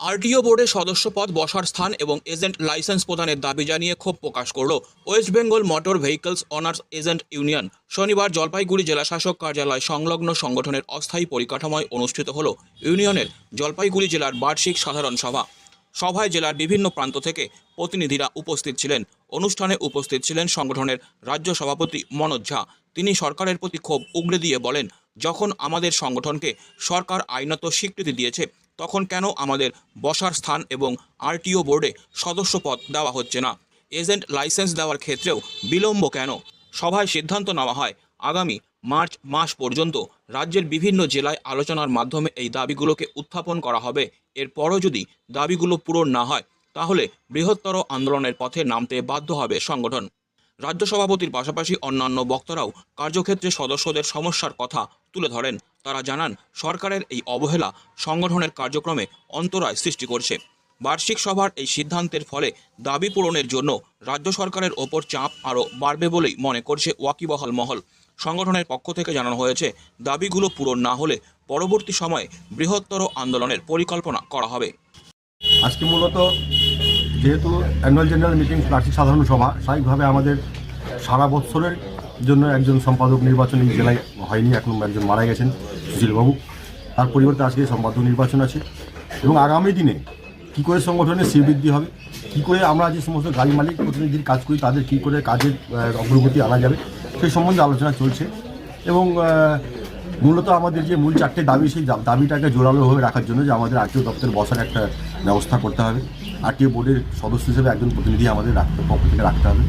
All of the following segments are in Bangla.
আরটিও বোর্ডের সদস্য পদ বসার স্থান এবং এজেন্ট লাইসেন্স প্রদানের দাবি জানিয়ে ক্ষোভ প্রকাশ করল west Bengal motor vehicles owners agent union. শনিবার জলপাইগুড়ি জেলাশাসক কার্যালয় সংলগ্ন সংগঠনের অস্থায়ী পরিকাঠামোয় অনুষ্ঠিত হল ইউনিয়নের জলপাইগুড়ি জেলার বার্ষিক সাধারণ সভা। সভায় জেলার বিভিন্ন প্রান্ত থেকে প্রতিনিধিরা উপস্থিত ছিলেন। অনুষ্ঠানে উপস্থিত ছিলেন সংগঠনের রাজ্য সভাপতি মনোজ ঝা। তিনি সরকারের প্রতি ক্ষোভ উগড়ে দিয়ে বলেন, যখন আমাদের সংগঠনকে সরকার আইনত স্বীকৃতি দিয়েছে তখন কেন আমাদের বসার স্থান এবং আরটিও বোর্ডে সদস্য পদ দেওয়া হচ্ছে না? এজেন্ট লাইসেন্স দেওয়ার ক্ষেত্রেও বিলম্ব কেন? সভায় সিদ্ধান্ত নেওয়া হয়, আগামী মার্চ মাস পর্যন্ত রাজ্যের বিভিন্ন জেলায় আলোচনার মাধ্যমে এই দাবিগুলোকে উত্থাপন করা হবে। এরপরও যদি দাবিগুলো পূরণ না হয়, তাহলে বৃহত্তর আন্দোলনের পথে নামতে বাধ্য হবে সংগঠন। রাজ্য সভাপতির পাশাপাশি অন্যান্য বক্তারাও কার্যক্ষেত্রে সদস্যদের সমস্যার কথা তুলে ধরেন। তারা জানান, সরকারের এই অবহেলা সংগঠনের কার্যক্রমে অন্তরায় সৃষ্টি করছে। বার্ষিক সভার এই সিদ্ধান্তের ফলে দাবি পূরণের জন্য রাজ্য সরকারের ওপর চাপ আরও বাড়বে বলেই মনে করছে ওয়াকিবহাল মহল। সংগঠনের পক্ষ থেকে জানানো হয়েছে, দাবিগুলো পূরণ না হলে পরবর্তী সময়ে বৃহত্তর আন্দোলনের পরিকল্পনা করা হবে। আজকে মূলত যেহেতু অ্যানুয়াল জেনারেল মিটিং বার্ষিক সাধারণ সভা, স্বাভাবিকভাবে আমাদের সারা বৎসরের জন্য একজন সম্পাদক নির্বাচন এই জেলায় হয়নি, এখন একজন মারা গেছেন, সুশীলবাবু। তার পরিবর্তে আজকে সম্পাদক নির্বাচন আছে। এবং আগামী দিনে কী করে সংগঠনের শ্রীবৃদ্ধি হবে? কী করে আমরা যে সমস্ত গাড়ি মালিক প্রতিনিধির কাজ করি, তাদের কী করে কাজের অগ্রগতি আনা যাবে, সেই সম্বন্ধে আলোচনা চলছে। এবং মূলত আমাদের যে মূল চারটে দাবি সেই দাবিটাকে জোরালোভাবে রাখার জন্য যে আমাদের আরটিও দপ্তর বসার একটা ব্যবস্থা করতে হবে। আরটিও বোর্ডের সদস্য হিসেবে একজন প্রতিনিধি আমাদের রাখতে পক্ষ থেকে রাখতে হবে।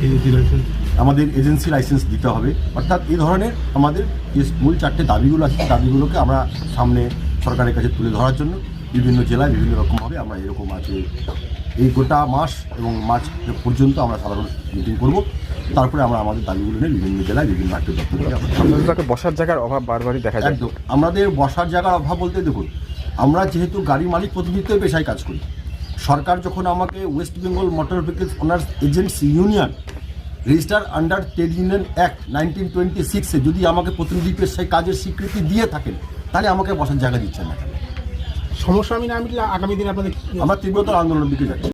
আমাদের এজেন্সি লাইসেন্স দিতে হবে। অর্থাৎ এই ধরনের আমাদের যে মূল চারটে দাবিগুলো আছে দাবিগুলোকে আমরা সামনে সরকারের কাছে তুলে ধরার জন্য বিভিন্ন জেলায় বিভিন্ন রকমভাবে আমরা এরকম আছে। এই গোটা মাস এবং মার্চ পর্যন্ত আমরা সাধারণ মিটিং করব। তারপরে আমরা আমাদের দাবিগুলো নিয়ে বিভিন্ন জেলায় বিভিন্ন আর্থিক দপ্তরে বসার জায়গার অভাব বারবারই দেখা যায়। একদম। আমাদের বসার জায়গার অভাব বলতে দেখুন আমরা যেহেতু গাড়ি মালিক প্রতিনিধিত্ব পেশায় কাজ করি। সরকার যখন আমাকে west Bengal motor vehicles owners agents union register under trade union act nineteen twenty সিক্সে যদি আমাকে প্রতিনিধি পেশায় কাজের স্বীকৃতি দিয়ে থাকেন তাহলে আমাকে বসার জায়গা দিচ্ছেন না সমস্যা আমি না মিটলে আগামী দিনে আপনাদের আমরা তীব্রতর আন্দোলনের দিকে যাচ্ছি।